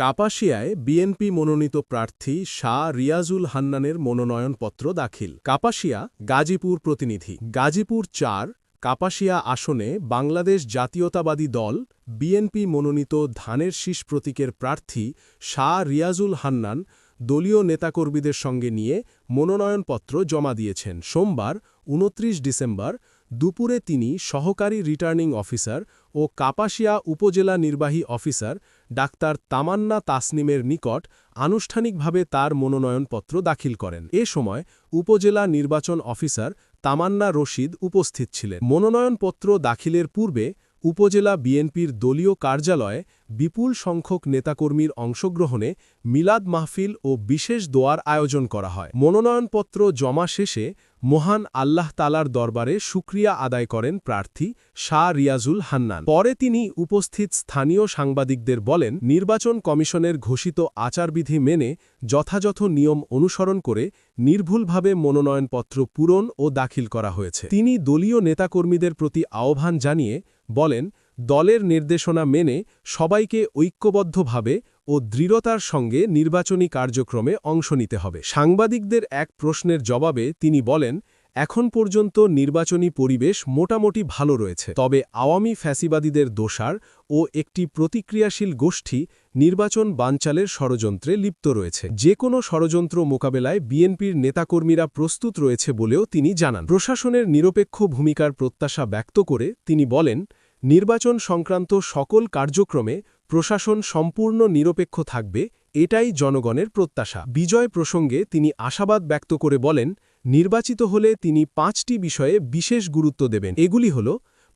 কাপাসিয়ায় BNP মনোনীত প্রার্থী শাহ রিয়াজুল হান্নানের মনোনয়নপত্র দাখিল। কাপাসিয়া, গাজীপুর প্রতিনিধি। গাজীপুর চার, কাপাসিয়া আসনে বাংলাদেশ জাতীয়তাবাদী দল, বিএনপি মনোনীত ধানের শীষ প্রতীকের প্রার্থী শাহ রিয়াজুল হান্নান দলীয় নেতাকর্মীদের সঙ্গে নিয়ে মনোনয়নপত্র জমা দিয়েছেন। সোমবার, উনত্রিশ ডিসেম্বর দুপুরে তিনি সহকারী রিটার্নিং অফিসার ও কাপাসিয়া উপজেলা নির্বাহী অফিসার ডাক্তার তামান্না তাসনিমের নিকট আনুষ্ঠানিকভাবে তার মনোনয়নপত্র দাখিল করেন। এ সময় উপজেলা নির্বাচন অফিসার তামান্না রশিদ উপস্থিত ছিলেন। মনোনয়নপত্র দাখিলের পূর্বে উপজেলা বিএনপির দলীয় কার্যালয়ে বিপুল সংখ্যক নেতাকর্মীর অংশগ্রহণে মিলাদ মাহফিল ও বিশেষ দোয়ার আয়োজন করা হয়। মনোনয়নপত্র জমা শেষে মহান আল্লাহ তালার দরবারে সুক্রিয়া আদায় করেন প্রার্থী শাহ রিয়াজুল হান্নান। পরে তিনি উপস্থিত স্থানীয় সাংবাদিকদের বলেন, নির্বাচন কমিশনের ঘোষিত আচারবিধি মেনে যথাযথ নিয়ম অনুসরণ করে নির্ভুলভাবে মনোনয়নপত্র পূরণ ও দাখিল করা হয়েছে। তিনি দলীয় নেতাকর্মীদের প্রতি আহ্বান জানিয়ে বলেন, দলের নির্দেশনা মেনে সবাইকে ঐক্যবদ্ধভাবে ও দৃঢ়তার সঙ্গে নির্বাচনী কার্যক্রমে অংশ নিতে হবে। সাংবাদিকদের এক প্রশ্নের জবাবে তিনি বলেন, এখন পর্যন্ত নির্বাচনী পরিবেশ মোটামুটি ভালো রয়েছে, তবে আওয়ামী ফ্যাসিবাদীদের দোষার ও একটি প্রতিক্রিয়াশীল গোষ্ঠী নির্বাচন বানচালের ষড়যন্ত্রে লিপ্ত রয়েছে। যে কোনো ষড়যন্ত্র মোকাবেলায় বিএনপির নেতাকর্মীরা প্রস্তুত রয়েছে বলেও তিনি জানান। প্রশাসনের নিরপেক্ষ ভূমিকার প্রত্যাশা ব্যক্ত করে তিনি বলেন নির্বাচন সংক্রান্ত সকল কার্যক্রমে প্রশাসন সম্পূর্ণ নিরপেক্ষ থাকবে, এটাই জনগণের প্রত্যাশা। বিজয় প্রসঙ্গে তিনি আশাবাদ ব্যক্ত করে বলেন, নির্বাচিত হলে তিনি পাঁচটি বিষয়ে বিশেষ গুরুত্ব দেবেন। এগুলি হল,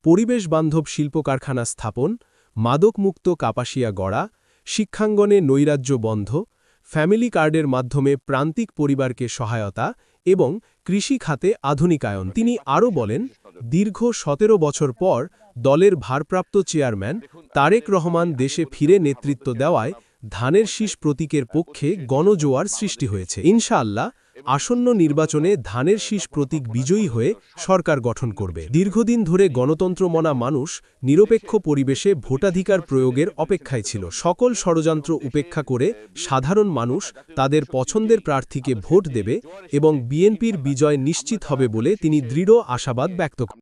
পরিবেশ বান্ধব শিল্প কারখানা স্থাপন, মাদকমুক্ত কাপাসিয়া গড়া, শিক্ষাঙ্গনে নৈরাজ্য বন্ধ, ফ্যামিলি কার্ডের মাধ্যমে প্রান্তিক পরিবারকে সহায়তা এবং কৃষি খাতে আধুনিকায়ন। তিনি আরও বলেন, দীর্ঘ সতেরো বছর পর দলের ভারপ্রাপ্ত চেয়ারম্যান তারেক রহমান দেশে ফিরে নেতৃত্ব দেওয়ায় ধানের শীষ প্রতীকের পক্ষে গণজোয়ার সৃষ্টি হয়েছে। ইনশাআল্লাহ আসন্ন নির্বাচনে ধানের শীষ প্রতীক বিজয়ী হয়ে সরকার গঠন করবে। দীর্ঘদিন ধরে গণতন্ত্র মনা মানুষ নিরপেক্ষ পরিবেশে ভোটাধিকার প্রয়োগের অপেক্ষায় ছিল। সকল ষড়যন্ত্র উপেক্ষা করে সাধারণ মানুষ তাদের পছন্দের প্রার্থীকে ভোট দেবে এবং বিএনপির বিজয় নিশ্চিত হবে বলে তিনি দৃঢ় আশাবাদ ব্যক্ত করেন।